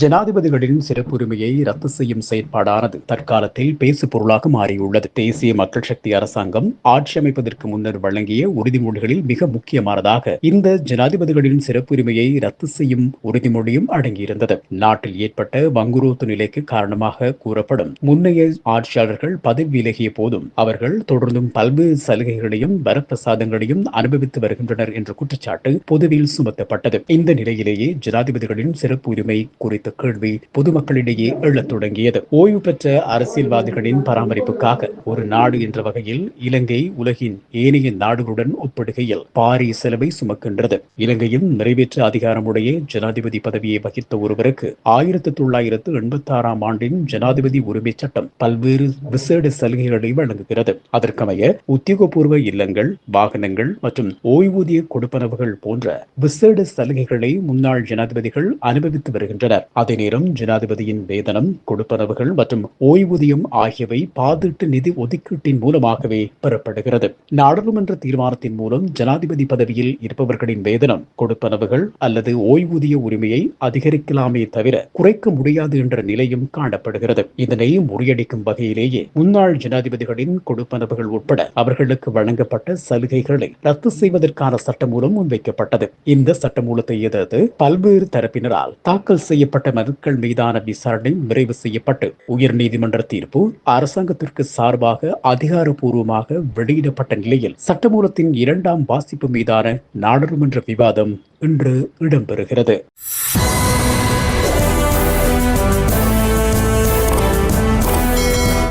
ஜனாதிபதிகளின் சிறப்புரிமையை ரத்து செய்யும் செயற்பாடானது தற்காலத்தில் பேசு பொருளாக மாறியுள்ளது. தேசிய மக்கள் சக்தி அரசாங்கம் ஆட்சி அமைப்பதற்கு முன்னர் வழங்கிய உறுதிமொழிகளில் மிக முக்கியமானதாக இந்த ஜனாதிபதிகளின் சிறப்புரிமையை ரத்து செய்யும் உறுதிமொழியும் அடங்கியிருந்தது. நாட்டில் ஏற்பட்ட வங்குரோத்து நிலைக்கு காரணமாக கூறப்படும் முன்னைய ஆட்சியாளர்கள் பதவி விலகிய போதும் அவர்கள் தொடர்ந்தும் பல்வேறு சலுகைகளையும் வரப்பிரசாதங்களையும் அனுபவித்து வருகின்றனர் என்ற குற்றச்சாட்டு பொதுவில் சுமத்தப்பட்டது. இந்த நிலையிலேயே ஜனாதிபதிகளின் சிறப்பு உரிமை குறித்த கேள்வி பொதுமக்களிடையே எழத் தொடங்கியது. ஓய்வு பெற்ற அரசியல்வாதிகளின் பராமரிப்புக்காக ஒரு நாடு என்ற வகையில் இலங்கை உலகின் ஏனைய நாடுகளுடன் ஒப்பிடுகையில் பாரிய செலவை சுமக்கின்றது. இலங்கையின் நிறைவேற்ற அதிகாரமுடைய ஜனாதிபதி பதவியை வகித்த ஒருவருக்கு ஆயிரத்தி தொள்ளாயிரத்து எண்பத்தி ஆறாம் ஆண்டின் ஜனாதிபதி உரிமை சட்டம் பல்வேறு விசேட சலுகைகளை வழங்குகிறது. அதற்கமைய உத்தியோகபூர்வ இல்லங்கள் வாகனங்கள் மற்றும் ஓய்வூதிய கொடுப்பனவுகள் போன்ற விசேட சலுகைகளை முன்னாள் ஜனாதிபதிகள் அனுபவித்து வருகின்றனர். அதே நேரம் ஜனாதிபதியின் வேதனம் கொடுப்பனவுகள் மற்றும் ஓய்வூதியம் ஆகியவை பாதீட்டு நிதி ஒதுக்கீட்டின் மூலமாகவே பெறப்படுகிறது. நாடாளுமன்ற தீர்மானத்தின் மூலம் ஜனாதிபதி பதவியில் இருப்பவர்களின் வேதனம் கொடுப்பனவுகள் அல்லது ஓய்வூதிய உரிமையை அதிகரிக்கலாமே தவிர குறைக்க முடியாது என்ற நிலையும் காணப்படுகிறது. இதனை முறியடிக்கும் வகையிலேயே முன்னாள் ஜனாதிபதிகளின் கொடுப்பனவுகள் உட்பட அவர்களுக்கு வழங்கப்பட்ட சலுகைகளை ரத்து செய்வதற்கான சட்டமூலம் முன்வைக்கப்பட்டது. இந்த சட்டமூலத்தை எதிர்த்து பல்வேறு தரப்பினரால் தாக்கல் செய்யப்பட்ட மனுக்கள் மீதான விசாரணை நிறைவு செய்யப்பட்டு உயர்நீதிமன்ற தீர்ப்பு அரசாங்கத்திற்கு சார்பாக அதிகாரப்பூர்வமாக வெளியிடப்பட்ட நிலையில் சட்டமூலத்தின் இரண்டாம் வாசிப்பு மீதான நாடாளுமன்ற விவாதம் இன்று இடம்பெறுகிறது.